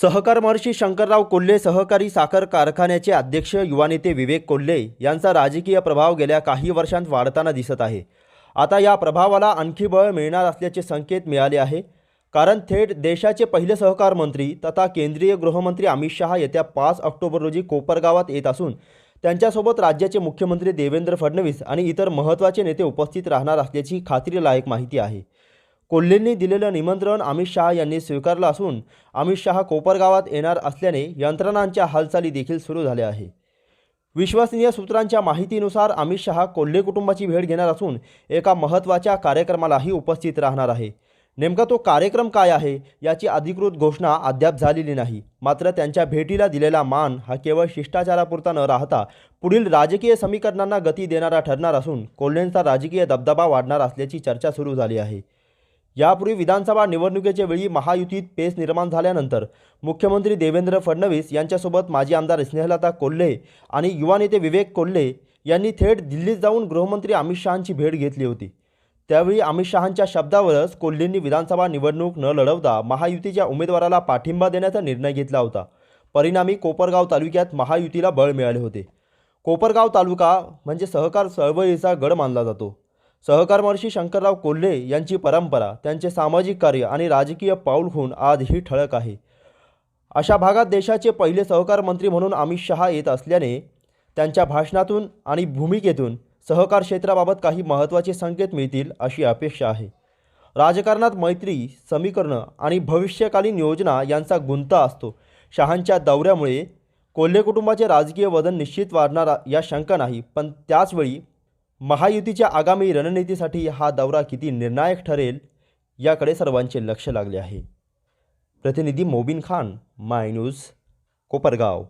सहकार महर्षी शंकरराव कोल्हे सहकारी साखर कारखान्याचे अध्यक्ष युवा नेते विवेक कोल्हे यांचा राजकीय प्रभाव गेल्या काही वर्षांत वाढताना दिसत आहे. आता या प्रभावाला आणखी बळ मिळणार असल्याचे संकेत मिळाले आहे. कारण थेट देशाचे पहिले सहकार मंत्री तथा केंद्रीय गृहमंत्री अमित शहा येत्या पाच ऑक्टोबर रोजी कोपरगावात येत असून त्यांच्यासोबत राज्याचे मुख्यमंत्री देवेंद्र फडणवीस आणि इतर महत्त्वाचे नेते उपस्थित राहणार असल्याची खात्रीलायक माहिती आहे. कोल्हेंनी दिलेलं निमंत्रण अमित शहा यांनी स्वीकारलं असून अमित शहा कोपरगावात येणार असल्याने यंत्रणांच्या हालचाली देखील सुरू झाल्या आहे विश्वसनीय सूत्रांच्या माहितीनुसार अमित शहा कोल्हे कुटुंबाची भेट घेणार असून एका महत्त्वाच्या कार्यक्रमालाही उपस्थित राहणार आहे. नेमका तो कार्यक्रम काय आहे याची अधिकृत घोषणा अद्याप झालेली नाही. मात्र त्यांच्या भेटीला दिलेला मान हा केवळ शिष्टाचारापुरता न राहता पुढील राजकीय समीकरणांना गती देणारा ठरणार असून कोल्हेंचा राजकीय दबदबा वाढणार असल्याची चर्चा सुरू झाली आहे. यापूर्वी विधानसभा निवडणुकीच्या वेळी महायुतीत पेच निर्माण झाल्यानंतर मुख्यमंत्री देवेंद्र फडणवीस यांच्यासोबत माजी आमदार स्नेहलता कोल्हे आणि युवा नेते विवेक कोल्हे यांनी थेट दिल्लीत जाऊन गृहमंत्री अमित शहांची भेट घेतली होती. त्यावेळी अमित शहांच्या शब्दावरच कोल्हेंनी विधानसभा निवडणूक न लढवता महायुतीच्या उमेदवाराला पाठिंबा देण्याचा निर्णय घेतला होता. परिणामी कोपरगाव तालुक्यात महायुतीला बळ मिळाले होते. कोपरगाव तालुका म्हणजे सहकार चळवळीचा गड मानला जातो. सहकार महर्षी शंकरराव कोल्हे यांची परंपरा त्यांचे सामाजिक कार्य आणि राजकीय पाऊल होऊन आजही ठळक आहे. अशा भागात देशाचे पहिले सहकार मंत्री म्हणून अमित शहा येत असल्याने त्यांच्या भाषणातून आणि भूमिकेतून सहकार क्षेत्राबाबत काही महत्त्वाचे संकेत मिळतील अशी अपेक्षा आहे. राजकारणात मैत्री समीकरणं आणि भविष्यकालीन योजना यांचा गुंता असतो. शहांच्या दौऱ्यामुळे कोल्हे कुटुंबाचे राजकीय वजन निश्चित वाढणार या शंका नाही पण त्याचवेळी महायुतीच्या आगामी रणनीतीसाठी हा दौरा किती निर्णायक ठरेल याकडे सर्वांचे लक्ष लागले आहे. प्रतिनिधी मोबिन खान माय न्यूज कोपरगाव.